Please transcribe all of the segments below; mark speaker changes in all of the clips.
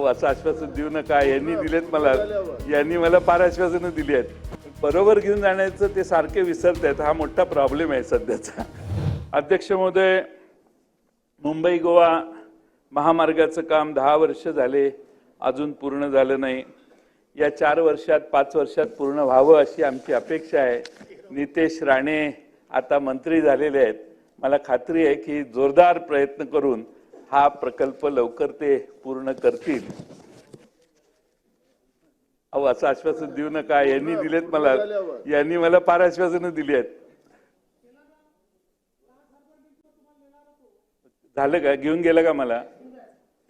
Speaker 1: अहो असं आश्वासन देऊ नका. यांनी दिलेत मला. यांनी मला फार आश्वासनं दिली आहेत. बरोबर घेऊन जाण्याचं ते सारखे विसरत आहेत. हा मोठा प्रॉब्लेम आहे सध्याचा. अध्यक्ष महोदय मुंबई गोवा महामार्गाचं काम दहा वर्ष झाले. अजून पूर्ण झालं नाही. या चार वर्षात पाच वर्षात पूर्ण व्हावं अशी आमची अपेक्षा आहे. नितेश राणे आता मंत्री झालेले आहेत. मला खात्री आहे की जोरदार प्रयत्न करून हा प्रकल्प लवकर ते पूर्ण करतील. अहो असं आश्वासन देऊ नका. यांनी दिलेत मला. यांनी मला फार आश्वासनं दिली आहेत. झालं का? घेऊन गेलं का मला?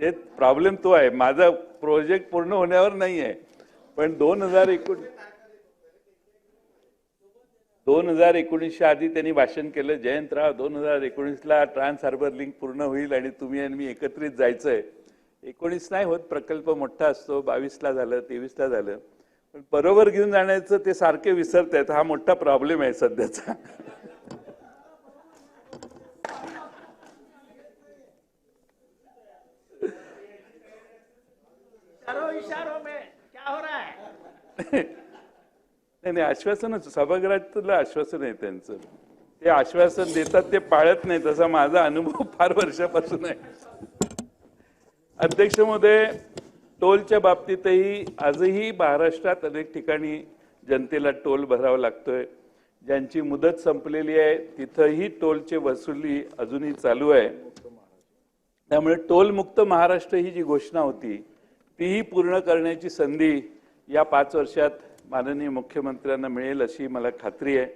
Speaker 1: ते प्रॉब्लेम तो आहे. माझा प्रोजेक्ट पूर्ण होण्यावर नाही आहे पण दोन हजार एकोण दोन हजार एकोणीसच्या आधी त्यांनी भाषण केलं जयंतराव दोन हजार एकोणीसला ट्रान्स हार्बर लिंक पूर्ण होईल आणि तुम्ही आणि मी एकत्रित जायचंय. एकोणीस नाही होत प्रकल्प मोठा असतो बावीसला झालं तेवीसला झालं. पण बरोबर घेऊन जाण्याचं ते सारखे विसरत आहेत हा मोठा प्रॉब्लेम आहे सध्याचा.
Speaker 2: इशारों इशारों में. क्या हो रहा है?
Speaker 1: नाही नाही आश्वासनच सभागृहातलं आश्वासन आहे त्यांचं. ते आश्वासन देतात ते पाळत नाही तसा माझा अनुभव फार वर्षापासून आहे. अध्यक्ष महोदय टोलच्या बाबतीतही आजही महाराष्ट्रात अनेक ठिकाणी जनतेला टोल भरावा लागतोय. ज्यांची मुदत संपलेली आहे तिथंही टोलचे वसुली अजूनही चालू आहे. त्यामुळे टोलमुक्त महाराष्ट्र ही जी घोषणा होती तीही पूर्ण करण्याची संधी या पाच वर्षात माननीय मुख्यमंत्र्यांना मिळेल अशी मला खात्री आहे.